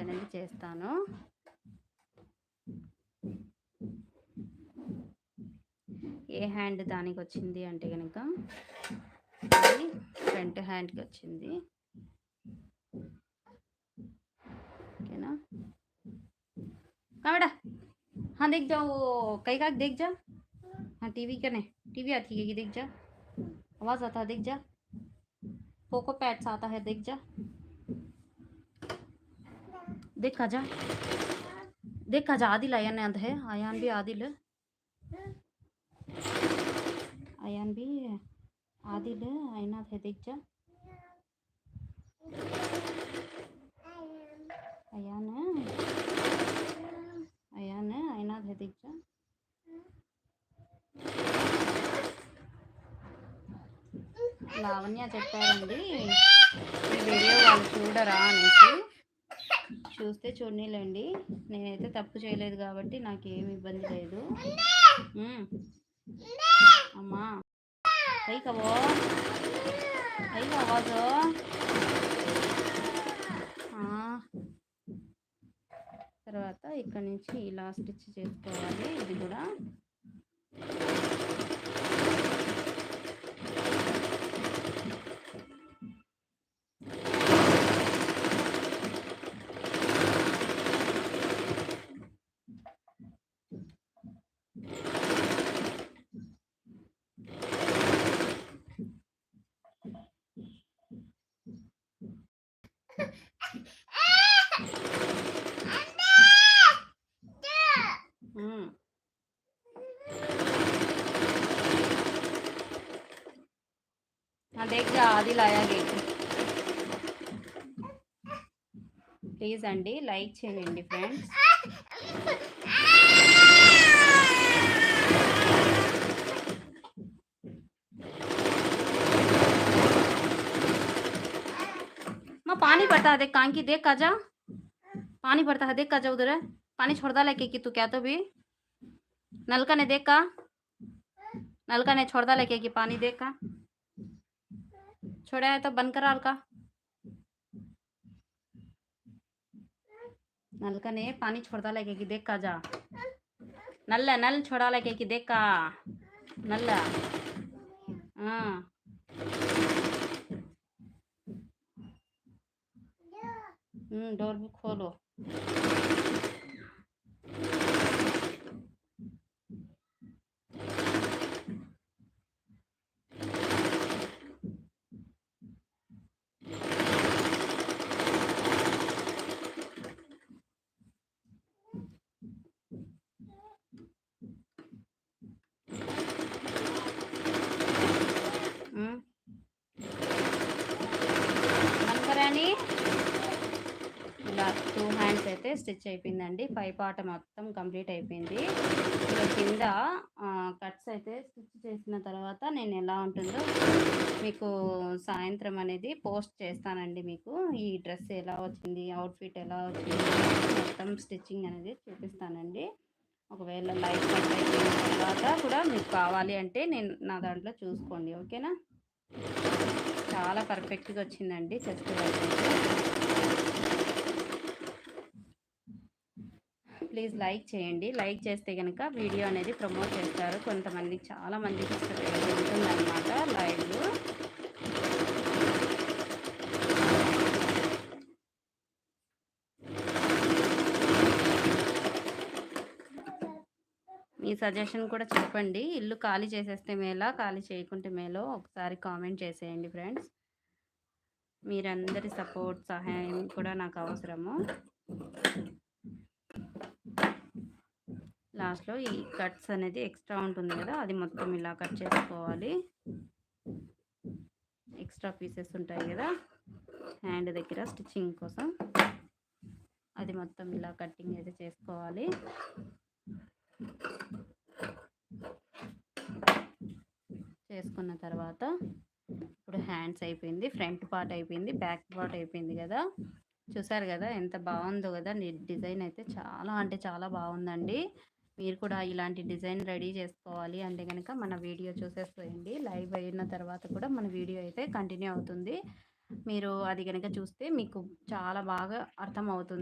అనేది చేస్తాను ఏ హ్యాండ్ దానికి వచ్చింది అంటే కనుక ఫ్రంట్ హ్యాండ్కి వచ్చింది ఓకేనా कावड़ा हाँ देख जाओ वो कई का देख जा हाँ टीवी का नहीं टीवी आती है कि देख जा आवाज़ आता है देख जा पोको पैड्स आता है देख जा देख जा देख जा आदिल अयान अंत है अयान भी आदिल अयान भी आदिल अयना है देख जा अयान अयान अयना है देख जा లావణ్య చెప్పారండి ఈ వీడియో వాళ్ళు చూడరా అనేసి చూస్తే చూడనీలేండి. నేనైతే తప్పు చేయలేదు కాబట్టి నాకు ఏమి ఇబ్బంది లేదు. అమ్మా. కై కవో. కై తర్వాత ఇక్కడ నుంచి ఇలా స్టిచ్ చేసుకోవాలి. ఇది కూడా. हाँ देख जा आदिल आया गेट ప్లీజ్ అండి లైక్ చేయండి ఫ్రెండ్స్ माँ पानी पड़ता है देख कांकी देख आजा पानी पड़ता है देख आजा उधर। है पानी छोड़ लेके कि तू क्या तो भी। नलका ने देखा। नलका ने छोड़ लेके कि पानी देखा। छोड़ा है तो बंद करा हल्का। नलका ने पानी छोड़ता लेके कि देखा जा नल नल छोड़ा लेके कि देखा नल हाँ। Hı, doğru bir kolu. Stitch అయిపోయిందండి. పై పాట మొత్తం కంప్లీట్ అయిపోయింది. కింద కట్స్ అయితే స్టిచ్ చేసిన తర్వాత నేను ఎలా ఉంటుందో మీకు సాయంత్రం అనేది పోస్ట్ చేస్తానండి మీకు. ఈ డ్రెస్ ఎలా వచ్చింది అవుట్ఫిట్ ఎలా వచ్చింది మొత్తం స్టిచ్చింగ్ అనేది చూపిస్తానండి. ఒకవేళ లైఫ్ కట్ అయిపోయిన తర్వాత కూడా మీకు కావాలి అంటే నేను నా దాంట్లో చూసుకోండి. ఓకేనా? చాలా పర్ఫెక్ట్గా వచ్చిందండి చెస్ట్ అయితే ప్లీజ్ లైక్ చేయండి. లైక్ చేస్తే కనుక వీడియో అనేది ప్రమోట్ చేస్తారు. కొంతమందికి చాలా ఉంటుందన్నమాట ఉంటుంది లైవ్ మీ సజెషన్ కూడా చెప్పండి. ఇల్లు ఖాళీ చేసేస్తే మేలా ఖాళీ చేయకుంటే మేలో ఒకసారి కామెంట్ చేసేయండి ఫ్రెండ్స్. మీరందరి సపోర్ట్ సహాయం కూడా నాకు అవసరము. లాస్ట్లో ఈ కట్స్ అనేది ఎక్స్ట్రా ఉంటుంది కదా అది మొత్తం ఇలా కట్ చేసుకోవాలి. ఎక్స్ట్రా పీసెస్ ఉంటాయి కదా హ్యాండ్ దగ్గర స్టిచ్చింగ్ కోసం. అది మొత్తం ఇలా కట్టింగ్ అయితే చేసుకోవాలి. చేసుకున్న తర్వాత ఇప్పుడు హ్యాండ్స్ అయిపోయింది ఫ్రంట్ పార్ట్ అయిపోయింది బ్యాక్ పార్ట్ అయిపోయింది కదా. చూసారు కదా ఎంత బాగుందో కదా డిజైన్ అయితే చాలా అంటే చాలా బాగుందండి. మీరు కూడా ఇలాంటి డిజైన్ రెడీ చేసుకోవాలి అంటే కనుక మన వీడియో చూసేసేయండి. లైవ్ అయిన తర్వాత కూడా మన వీడియో అయితే కంటిన్యూ అవుతుంది. మీరు అది కనుక చూస్తే మీకు చాలా బాగా అర్థం అవుతుంది